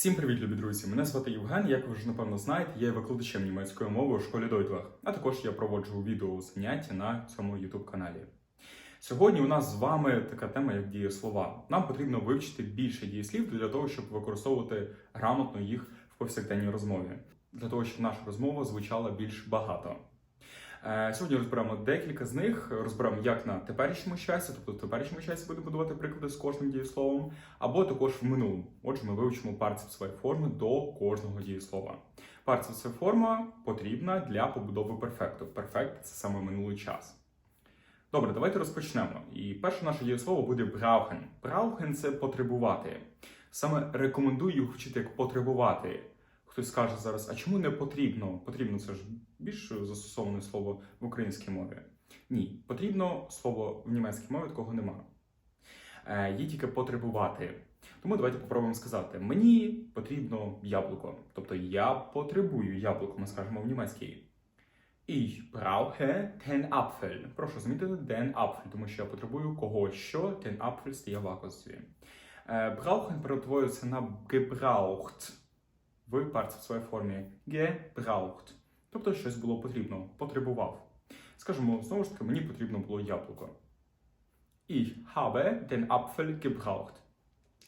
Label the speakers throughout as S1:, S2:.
S1: Всім привіт, любі друзі! Мене звати Євген. Як ви вже напевно знаєте, я є викладачем німецької мови у школі Deutlach, а також я проводжу відео заняття на цьому youtube каналі. Сьогодні у нас з вами така тема, як дієслова. Нам потрібно вивчити більше дієслів для того, щоб використовувати грамотно їх в повсякденній розмові, для того, щоб наша розмова звучала більш багато. Е, Сьогодні розберемо декілька з них. Розберемо як на теперішньому часі, тобто в теперішньому часі будемо будувати приклади з кожним дієсловом, або також в минулому. Отже, ми вивчимо партиципсові форми до кожного дієслова. Партиципсова форма потрібна для побудови перфекту. Перфект це саме минулий час. Добре, давайте розпочнемо. І перше наше дієслово буде brauchen. Brauchen – це потребувати. Саме рекомендую їх вчити як потребувати. Хтось скаже зараз, а чому не потрібно? Потрібно це ж більш застосоване слово в українській мові. Ні, потрібно слово в німецькій мові такого нема. Е, є тільки потребувати. Тому давайте попробуємо сказати: мені потрібно яблуко. Тобто я потребую яблуко, ми скажемо в німецькій. Ich brauche den Apfel. Прошу замітити den Apfel, тому що я потребую кого що, den Apfel стає в акостві. Е, Brauchen перетворюється на gebraucht в партиципсовій формі gebraucht. Тобто щось було потрібно, потребував. Скажімо, знову ж таки, мені потрібно було яблуко. Ich habe den Apfel gebraucht.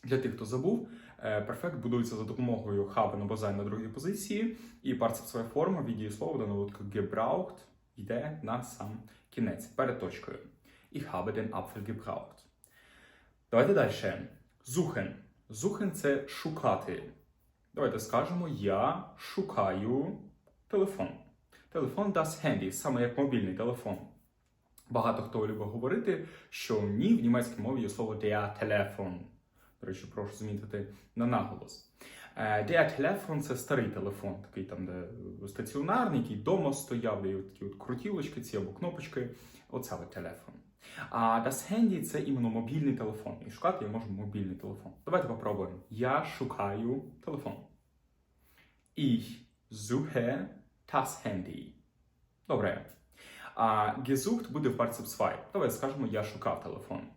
S1: Для тих, хто забув, е, перфект будується за допомогою haben або sein на другій позиції, і партиципсова форма від дієслова в даному випадку gebraucht йде на сам кінець перед точкою. Ich habe den Apfel gebraucht. Давайте далі. Suchen. Suchen – це шукати. Давайте скажемо: я шукаю телефон. Телефон das Handy, саме як мобільний телефон. Багато хто любить говорити, що ні в німецькій мові є слово der Telefon. До речі, прошу замітити на наголос. Е, Der Telefon – це старий телефон, такий там, де стаціонарний, який вдома стояв, де є такі от крутілочки, ці або кнопочки. Оце телефон. А das Handy – це іменно мобільний телефон. І шукати я можу мобільний телефон. Давайте попробуємо. Я шукаю телефон. Ich suche das Handy. Добре. А gesucht буде в partizip 2. Давай скажемо, я шукав телефон.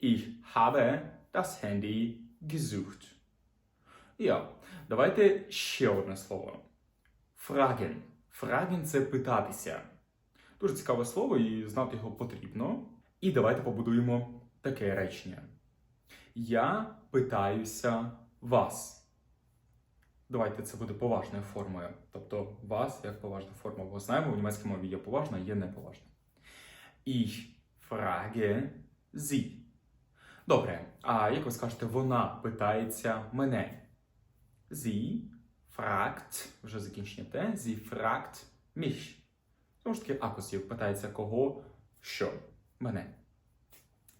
S1: Ich habe das Handy gesucht. Ja. Давайте ще одне слово. Fragen. Fragen – це питатися. Дуже цікаве слово, і знати його потрібно. І давайте побудуємо таке речення. Я питаюся вас. Давайте це буде поважною формою. Тобто вас як поважна форма. Бо знаємо, в німецькій мові є поважна, є неповажна. Ich frage Sie. Добре. А як ви скажете, вона питається мене? Sie fragt, вже закінчення те, sie fragt mich. Знову ж таки, акусів питається кого, що? Мене.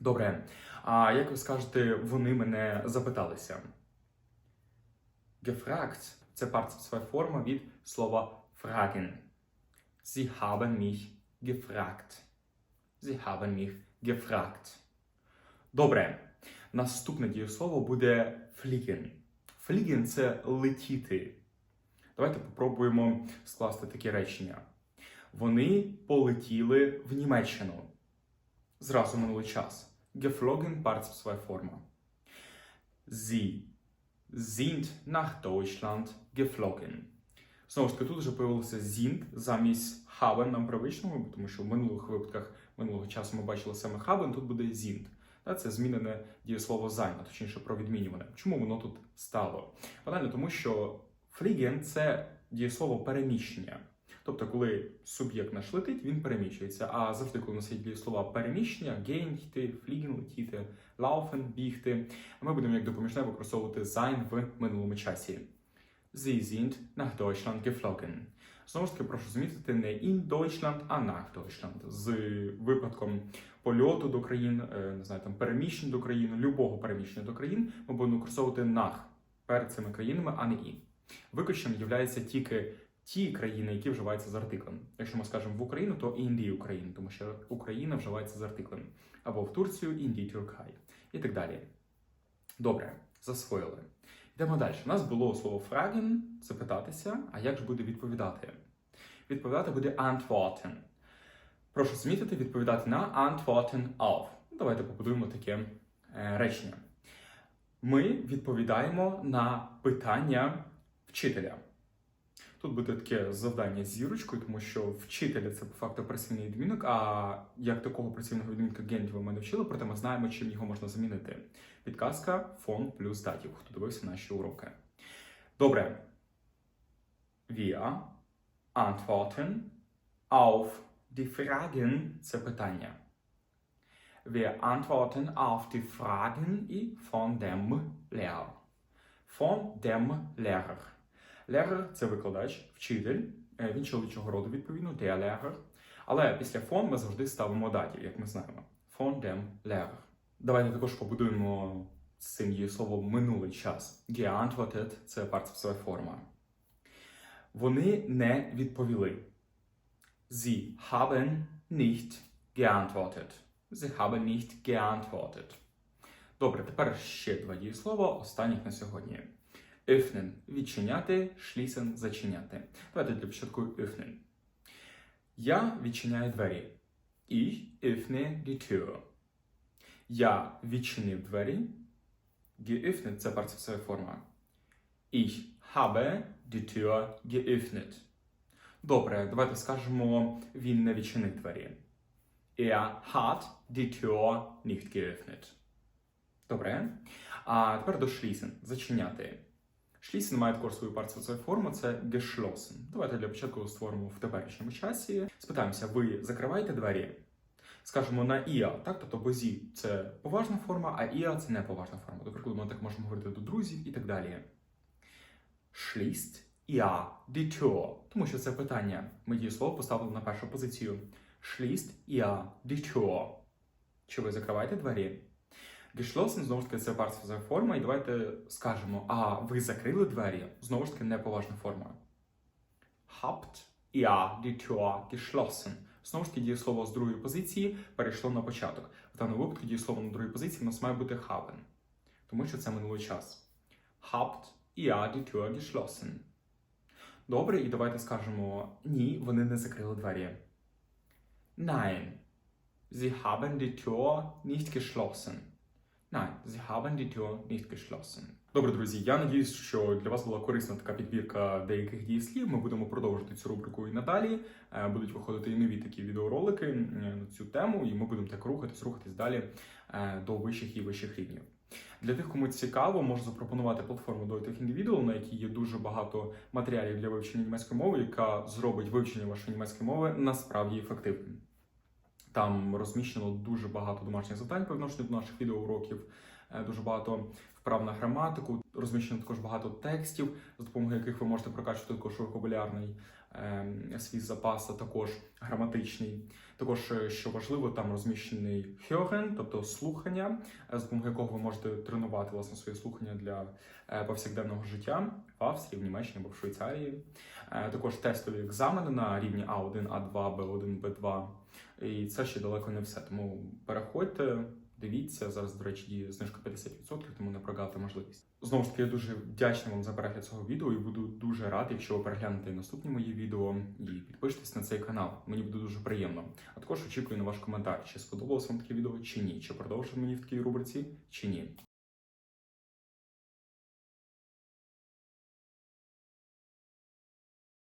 S1: Добре. А як ви скажете, вони мене запиталися? Gefragt – це партиципсова форма від слова fragen. Sie haben mich gefragt. Sie haben mich gefragt. Добре. Наступне дієслово буде fliegen. Fliegen – це летіти. Давайте попробуємо скласти такі речення. Вони полетіли в Німеччину. Зразу минулий час. Geflogen – партиципсова форма. Sie sind nach Deutschland geflogen. Знову ж таки, тут вже появилося sind замість haben нам привичному, тому що в минулих випадках минулого часу ми бачили саме haben, тут буде sind. Це змінене дієслово sein, точніше про відмінюване. Чому воно тут стало? Банально тому, що fliegen – це дієслово переміщення. Тобто, коли суб'єкт наш летить, він переміщується. А завжди, коли у нас є дієслова переміщення, gehen, йти, fliegen, летіти, laufen, бігти, ми будемо як допоміжне використовувати sein в минулому часі. Sie sind nach Deutschland geflogen. Знову ж таки, прошу замітити не in Deutschland, а nach Deutschland. З випадком польоту до країн, е, не знаю, там переміщень до країн, любого переміщення до країн, ми будемо використовувати nach перед цими країнами, а не in. Виключенням є тільки ті країни, які вживаються з артиклем. Якщо ми скажемо в Україну, то Індії Україна, тому що Україна вживається з артиклем. Або в Турцію Індії Тюркай. І так далі. Добре, засвоїли. Йдемо далі. У нас було слово fragen – запитатися, а як ж буде відповідати? Відповідати буде antworten. Прошу змітити відповідати на antworten auf. Давайте побудуємо таке е, речення. ми відповідаємо на питання вчителя. Тут буде таке завдання з зірочкою, тому що вчителя це по факту працівний відмінок, а як такого працівного відмінка генітива ми не вчили, проте ми знаємо, чим його можна замінити. Підказка фон плюс датів, хто дивився наші уроки. Добре. Wir antworten auf die Fragen це питання. Wir antworten auf die Fragen і von dem Lehrer. Von dem Lehrer. Lehrer – це викладач, вчитель. Е, Він чоловічого роду, відповідно, der Lehrer. Але після von ми завжди ставимо датів, як ми знаємо. Von dem Lehrer. Давайте також побудуємо з цим дієсловом минулий час. Geantwortet – це партсова форма. Вони не відповіли. Sie haben nicht geantwortet. Sie haben nicht geantwortet. Добре, тепер ще два дієслова, останніх на сьогодні. Öffnen – відчиняти, schließen – зачиняти. Давайте для початку öffnen. Я відчиняю двері. Ich öffne die Tür. Я відчинив двері. Geöffnet – це партсова форма. Ich habe die Tür geöffnet. Добре, давайте скажемо, він не відчинив двері. Er hat die Tür nicht geöffnet. Добре. А тепер до schließen. Зачиняти. Schließen має також свою партію форму, це geschlossen. Давайте для початку створимо в теперішньому часі. Спитаємося, ви закриваєте двері? Скажемо на іа, так? Тобто бо зі це поважна форма, а іа це неповажна форма. До прикладу, ми так можемо говорити до друзів і так далі. Schließt ihr die Tür? Тому що це питання. Ми дієслово поставили на першу позицію. Schließt ihr die Tür? Чи ви закриваєте двері? Geschlossen, знову ж таки, це партія форма, і давайте скажемо, а ви закрили двері? Знову ж таки, неповажна форма. Habt ihr die Tür geschlossen? Знову ж таки, дієслово з другої позиції перейшло на початок. В даному випадку дієслово на другій позиції у нас має бути haben, тому що це минулий час. Habt ihr die Tür geschlossen? Добре, і давайте скажемо ні, вони не закрили двері. Nein, sie haben die Tür nicht geschlossen. Nein, sie haben die Tür nicht geschlossen. Добре, друзі, я надіюсь, що для вас була корисна така підбірка деяких дієслів. Ми будемо продовжувати цю рубрику і надалі. Е, Будуть виходити і нові такі відеоролики е, на цю тему, і ми будемо так рухатись, рухатись далі е, до вищих і вищих рівнів. Для тих, кому цікаво, можу запропонувати платформу Deutlich Individual, на якій є дуже багато матеріалів для вивчення німецької мови, яка зробить вивчення вашої німецької мови насправді ефективним. Там розміщено дуже багато домашніх завдань по відношенню до наших відеоуроків, е, дуже багато вправ на граматику. Розміщено також багато текстів, за допомогою яких ви можете прокачувати також вокабулярний е, свій запас, а також граматичний. Також, е, що важливо, там розміщений hören, тобто слухання, е, за допомогою якого ви можете тренувати власне своє слухання для е, повсякденного життя в Австрії, в Німеччині або в Швейцарії. Також тестові екзамени на рівні А1, А2, Б1, Б2. І це ще далеко не все. Тому переходьте, дивіться. Зараз, до речі, діє знижка 50%, тому не прогавте можливість. Знову ж таки, я дуже вдячний вам за перегляд цього відео і буду дуже радий, якщо ви переглянете наступні мої відео і підпишетесь на цей канал. Мені буде дуже приємно. А також очікую на ваш коментар, чи сподобалось вам таке відео, чи ні, чи продовжити мені в такій рубриці, чи ні.